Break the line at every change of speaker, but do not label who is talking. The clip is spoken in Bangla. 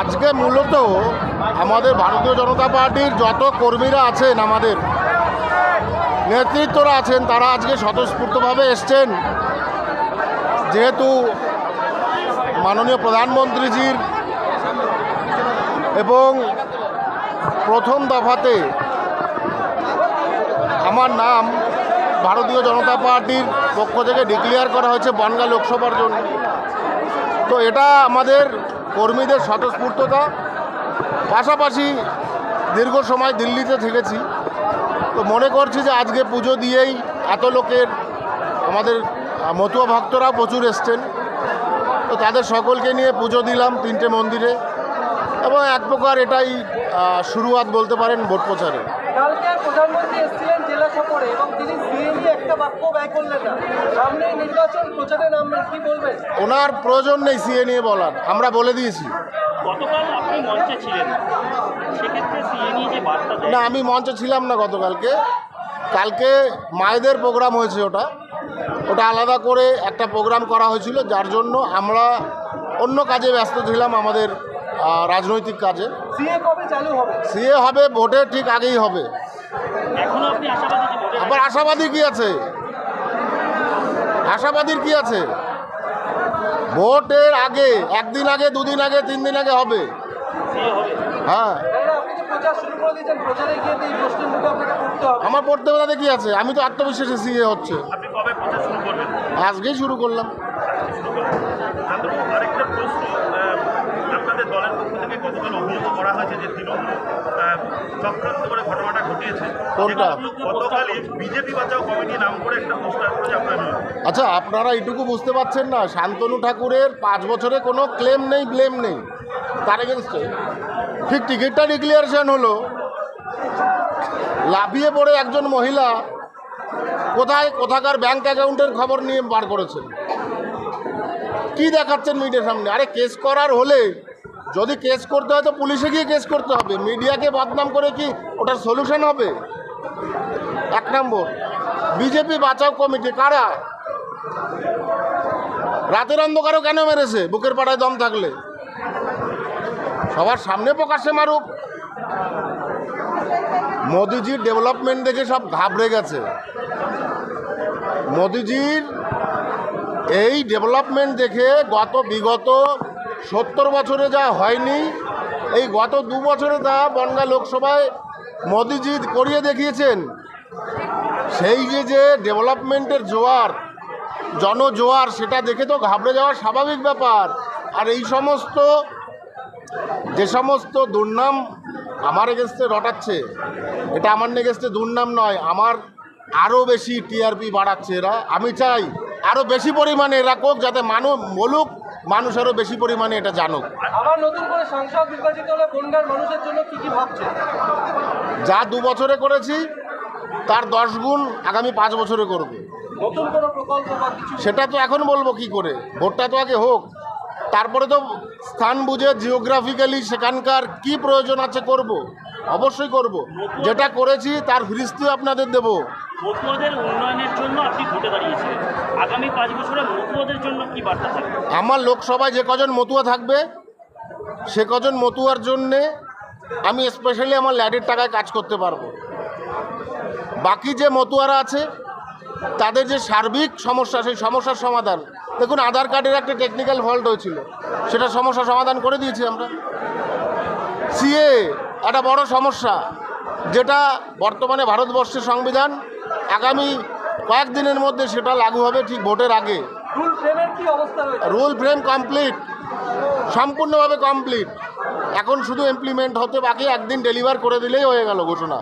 আজকে মূলত আমাদের ভারতীয় জনতা পার্টির যত কর্মীরা আছেন আমাদের, নেতৃত্বরা আছেন, তারা আজকে স্বতঃস্ফূর্তভাবে এসছেন। যেহেতু মাননীয় প্রধানমন্ত্রীজির এবং প্রথম দফাতে আমার নাম ভারতীয় জনতা পার্টির পক্ষ থেকে ডিক্লেয়ার করা হয়েছে বনগা লোকসভার জন্য। তো এটা আমাদের কর্মীদের স্বতঃস্ফূর্ততা, পাশাপাশি দীর্ঘ সময় দিল্লিতে থেকেছি। তো মনে করছি যে আজকে পুজো দিয়েই এত লোকের, আমাদের মতুয়া ভক্তরা প্রচুর এসছেন। তো তাদের সকলকে নিয়ে পুজো দিলাম তিনটে মন্দিরে এবং এক প্রকার এটাই শুরুয়াত বলতে পারেন ভোট প্রচারে।
জেলা সফরে এবং তিনি সিএ একটা বাক্য ব্যয় করলেন না। সামনে নির্বাচন প্রচারে নামবেন কি বলবেন?
ওনার প্রয়োজন নেই সিএ নিয়ে বলার আমরা বলে দিয়েছি।
গতকাল আপনি মঞ্চে ছিলেন। সেক্ষেত্রে সিএ নিয়ে যে বার্তা দেয়
না আমি মঞ্চে ছিলাম না গতকালকে। কালকে মায়েদের প্রোগ্রাম হয়েছে ওটা। ওটা আলাদা করে একটা প্রোগ্রাম করা হয়েছিল যার জন্য আমরা অন্য কাজে ব্যস্ত ছিলাম আমাদের রাজনৈতিক কাজে।
সিএ কবে চালু হবে?
সিএ হবে ভোটের ঠিক আগেই হবে। আবার আশাবাদী কি আছে? আশাবাদীর কি আছে? ভোটের আগে একদিন আগে দুদিন আগে তিন দিন আগে হবে। হ্যাঁ।
কেননা আপনি যে প্রচার শুরু করে দিয়েছেন প্রচারে গিয়ে তো এই প্রশ্নের মুখে আপনাকে পড়তে হবে।
আমার পড়তে বেলাতে কি আছে? আমি তো আত্মবিশ্বাসী সিএ হচ্ছে।
আপনি কবে প্রচার শুরু করবেন?
আজকেই শুরু করলাম।
আপনাদের দলের পক্ষ থেকে গতকাল অভিযোগ করা হয়েছে যে তৃণমূল চক্রান্ত করে ঘটনাটা
কোনটা?
বিজেপি বাঁচাও কমিটি নাম করে একটা পোস্টার করেছে আপনার বিরুদ্ধে।
আচ্ছা আপনারা এইটুকু বুঝতে পারছেন না শান্তনু ঠাকুরের পাঁচ বছরে কোনো ক্লেম নেই ব্লেম নেই। তার এগেনস্টে ঠিক টিকিটটা ডিক্লিয়ারেশন হলো। লাফিয়ে পড়ে একজন মহিলা কোথায় কোথাকার ব্যাংক অ্যাকাউন্টের খবর নিয়ে বার করেছেন। কি দেখাচ্ছেন মিডিয়ার সামনে? আরে কেস করার হলে যদি কেস করতে হয় তো পুলিশে গিয়ে কেস করতে হবে। মিডিয়াকে বদনাম করে কি ওটার সলিউশন হবে? এক নম্বর, বিজেপি বাঁচাও কমিটি, কারা? রাতের অন্ধকারও কেন মেরেছে? বুকের পাড়ায় দম থাকলে। সবার সামনে প্রকাশ্যে মারুক। মোদিজির ডেভেলপমেন্ট দেখে সব ঘাবড়ে গেছে। মোদিজির এই ডেভেলপমেন্ট দেখে গত বিগত সত্তর বছরে যা হয়নি, এই গত দু বছরে তা বনগা লোকসভায় মোদিজি করিয়ে দেখিয়েছেন, সেই যে যে ডেভেলপমেন্টের জোয়ার, জনজোয়ার, সেটা দেখে তো ঘাবড়ে যাওয়া স্বাভাবিক ব্যাপার। আর এই সমস্ত, যে সমস্ত দুর্নাম আমার এগেনস্টে রটাচ্ছে, এটা আমার এগেনস্টে দুর্নাম নয়, আমার আরও বেশি টিআরপি বাড়াচ্ছে এরা। আমি চাই আরও বেশি পরিমাণে এরা কোক যাতে মানুষ বলুক মানুষ আরও বেশি পরিমাণে এটা জানুক।
আবার নতুন করে সাংসদ নির্বাচিত হলে বনগার মানুষের জন্য কি কি ভাবছেন
যা দু বছরে করেছি তার দশ গুণ আগামী পাঁচ বছরে করবে।
নতুন কোনো প্রকল্প বা কিছু?
সেটা তো এখন বলব কি করে? ভোটটা তো আগে হোক। তারপরে তো স্থান বুঝে জিওগ্রাফিক্যালি সেখানকার কি প্রয়োজন আছে করব? অবশ্যই করব। যেটা করেছি তার ফিরিস্তিও আপনাদের দেব।
মতুয়াদের উন্নয়নের জন্য আপনি ভোটে দাঁড়িয়েছিলেন। আগামী পাঁচ বছরে মতুয়াদের জন্য কি বার্তা থাকবে?
আমার লোকসভায় যে কজন মতুয়া থাকবে, সে কজন মতুয়ার জন্যে আমি স্পেশালি আমার ল্যাডের টাকায় কাজ করতে পারব। বাকি যে মতুয়ারা আছে, তাদের যে সার্বিক সমস্যা, সেই সমস্যার সমাধান। দেখুন, আধার কার্ডের একটা টেকনিক্যাল ফল্ট হয়েছিল। সেটা সমস্যা সমাধান করে দিয়েছি আমরা। সিএ একটা বড় সমস্যা, যেটা বর্তমানে ভারতবর্ষের সংবিধান আগামী কয়েকদিনের মধ্যে সেটা লাগু হবে ঠিক ভোটের আগে।
রুল ফ্রেমের কি অবস্থা রয়েছে?
রুল ফ্রেম কমপ্লিট সম্পূর্ণভাবে কমপ্লিট। এখন শুধু ইমপ্লিমেন্ট হতে বাকি একদিন ডেলিভার করে দিলেই হয়ে গেল ঘোষণা।